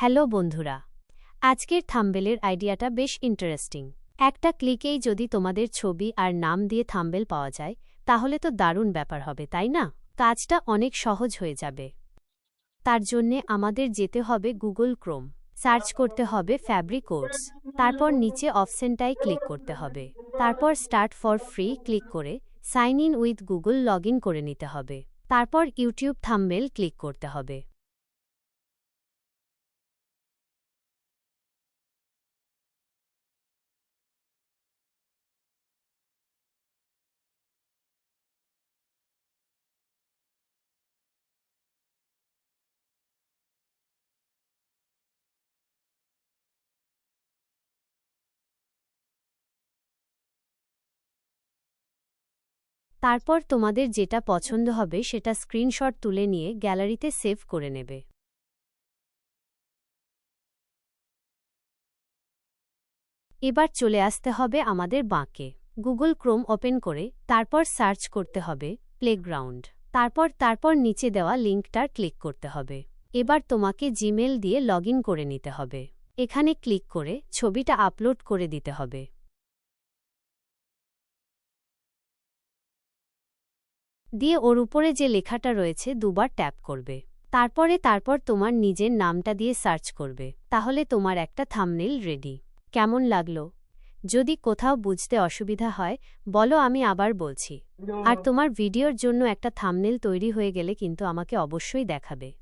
Hello বন্ধুরা, আজকের থাম্বেলের আইডিয়াটা বেশ ইন্টারেস্টিং একটা ক্লিকেই যদি তোমাদের ছবি আর নাম দিয়ে থাম্বেল পাওয়া যায়, তাহলে তো দারুণ ব্যাপার হবে, তাই না? কাজটা অনেক সহজ হয়ে যাবে। তার জন্যে আমাদের যেতে হবে গুগল ক্রোম, সার্চ করতে হবে ফ্যাব্রিক কোর্স তারপর নিচে অপশনটায় ক্লিক করতে হবে। তারপর স্টার্ট ফর ফ্রি ক্লিক করে sign in with Google log করে নিতে হবে। তারপর ইউটিউব থাম্বেল ক্লিক করতে হবে। তারপর তোমাদের যেটা পছন্দ হবে সেটা স্ক্রিনশট তুলে নিয়ে গ্যালারিতে সেভ করে নেবে। এবার চলে আসতে হবে আমাদের বাঁকে। গুগল ক্রোম ওপেন করে তারপর সার্চ করতে হবে প্লেগ্রাউন্ড। তারপর তারপর নিচে দেওয়া লিঙ্কটার ক্লিক করতে হবে। এবার তোমাকে জিমেল দিয়ে লগ করে নিতে হবে। এখানে ক্লিক করে ছবিটা আপলোড করে দিতে হবে। দিয়ে ওর উপরে যে লেখাটা রয়েছে দুবার ট্যাপ করবে। তারপরে তারপর তোমার নিজের নামটা দিয়ে সার্চ করবে। তাহলে তোমার একটা থামনেল রেডি। কেমন লাগল? যদি কোথাও বুঝতে অসুবিধা হয়, বলো আমি আবার বলছি। আর তোমার ভিডিওর জন্য একটা থামনেল তৈরি হয়ে গেলে কিন্তু আমাকে অবশ্যই দেখাবে।